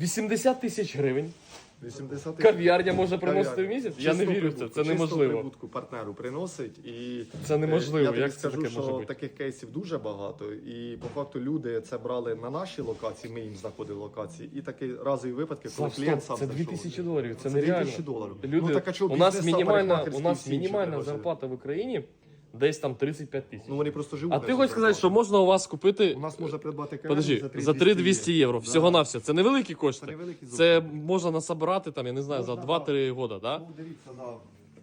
80 тисяч гривень. 80 Кав'ярня може приносити в місяць? Я не вірю в це, це неможливо. прибутку партнеру приносить і Це неможливо. Е, Я тобі Як це скажу, таке що може бути? таких кейсів дуже багато, і по факту люди це брали на наші локації. Ми їм знаходили локації, і такі разові випадки, коли Саш, клієнт стоп, сам це зайшов. 2000 доларів, це Це нереально. 2000 доларів. Люди, Ну, так, а чого у нас бізнеса, мінімальна, у нас всі інші мінімальна зарплата в Україні десь там 35 тисяч. Ну вони просто живуть. А ти хочеш сказати, що можна у вас купити у нас можна придбати Подожди, за 3 за 3200 євро, всього на все. Це невеликі кошти. Це невеликі Це можна насобирати там, я не знаю, за 2-3 роки, да? Ну, дивіться, да.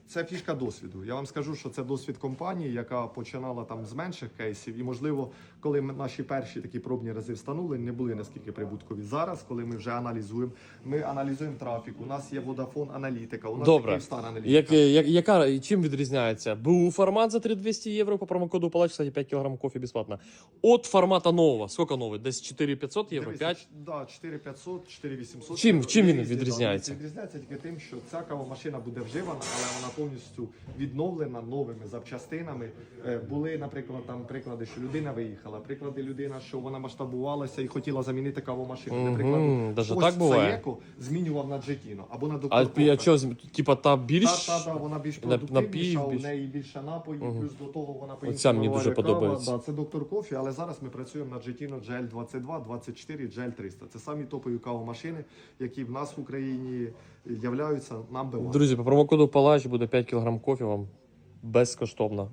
Це фішка досвіду. Я вам скажу, що це досвід компанії, яка починала там з менших кейсів. І можливо, коли ми наші перші такі пробні рази встановлені, не були наскільки прибуткові. Зараз, коли ми вже аналізуємо, ми аналізуємо трафік. У нас є Vodafone аналітика, у нас Добре. Kyivstar аналітика. Як, як, яка, чим відрізняється? БУ формат за 3200 євро по промокоду Палач, кстати, 5 кг кофе безплатно. От формата нового. Скільки новий? Десь 4500 євро? Дивіться, 5? ч- Да, 4500, 4800. Чим- чим він відрізняється? Відрізняється тільки тим, що ця кавомашина буде вживана, але вона повністю відновлена новими запчастинами. Е, Були, наприклад, там приклади, що людина виїхала, приклади людина, що вона масштабувалася і хотіла замінити кавомашину. Мгм, Наприклад, даже так буває? Саєко змінював на Джетіно або на А, доктор а що, типа та більш. Та, та, та, вона більш продуктивніша, у неї більше напоїв, плюс до того вона Оця мені дуже подобається. Да, це доктор кофі, але зараз ми працюємо на Jetino GL 22, 24, GL 300. Це самі топові кавомашини, які в нас в Україні являються number one. Друзі, по промокоду Палач буде 5 кг кофе вам безкоштовно.